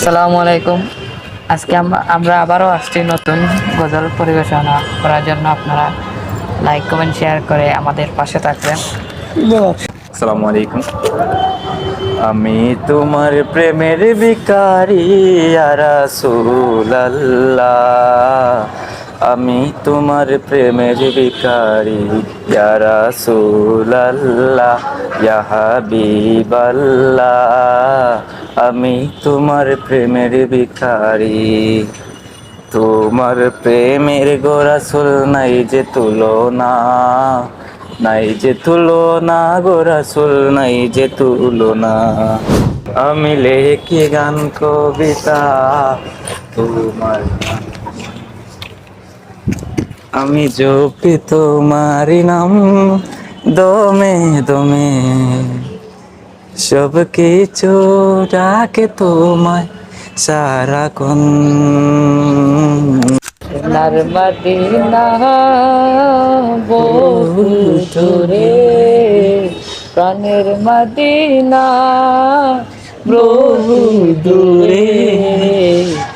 আসসালামু আলাইকুম। আজকে আমরা- আবারও আসছি নতুন গজল পরিবেশনা করার জন্য। আপনারা লাইক কমেন্ট শেয়ার করে আমাদের পাশে থাকবেন। আসসালামু আলাইকুম। আমি তোমার প্রেমের বিকারি রাসূলুল্লাহ। আমি তোমার প্রেমের বিকারি রাসূলুল্লাহ, ইয়া হাবিবাল্লাহ আমি তোমার প্রেমের বিকারি তোমার প্রেমের গোরাসুল নাই যে তুলনা, নাই যে তুলো না তুলনা গোরাসুল নাই যে তুলনা আমি লেখি গান, কবিতা, তোমার। আমি জপি তোমারি নাম, দমে দমে। সব কিছু ডাকে তোমায় সোনার মদিনা বহু প্রাণের মদিনা বহু দূরে।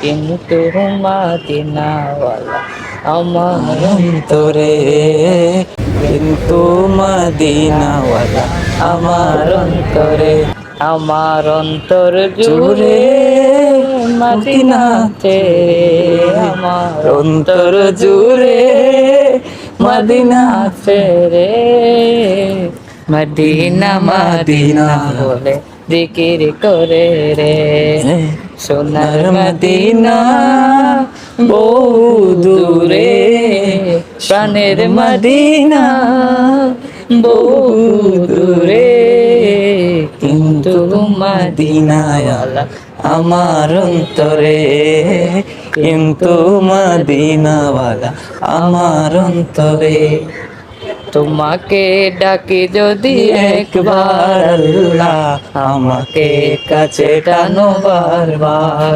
কিন্তু মদিনাওয়ালা আমার অন্তরে কিন্তু মদিনাওয়ালা আমার অন্তরে, আমার অন্তর জুড়ে মদিনাতে। আমার অন্তর জুড়ে মদিনা আছে রে। মদিনা মদিনা বলে জিকির করে রে। সোনার মদিনা বহু প্রাণের মদিনা বহু দূরে, কিন্তু মদিনাওয়ালা আমার অন্তরে, কিন্তু মদিনাওয়ালা আমার অন্তরে। তোমাকে ডাকি যদি একবার আল্লাহ আমাকে কাছে টানো বারবার।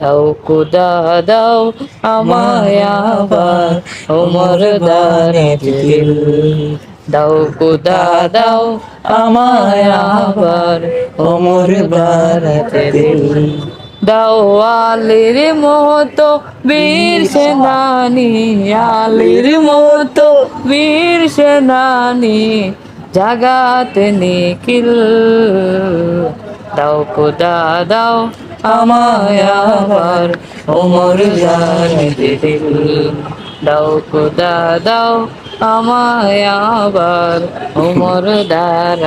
দাও কুদা দাও আমায় আবার ওমর দারে দিল। দাও কুদা দাও আমায় আবার ওমর বারাতে দিল। দাও, আলির মতো বীর সেনানি, আলির মতো বীর সেনানি জাগাতে নিখিল। দাও কুদা দাও আমায় আবার ওমর জানে দিল দাও খোদা দাও আমায় আবার ওমর দ্বারা।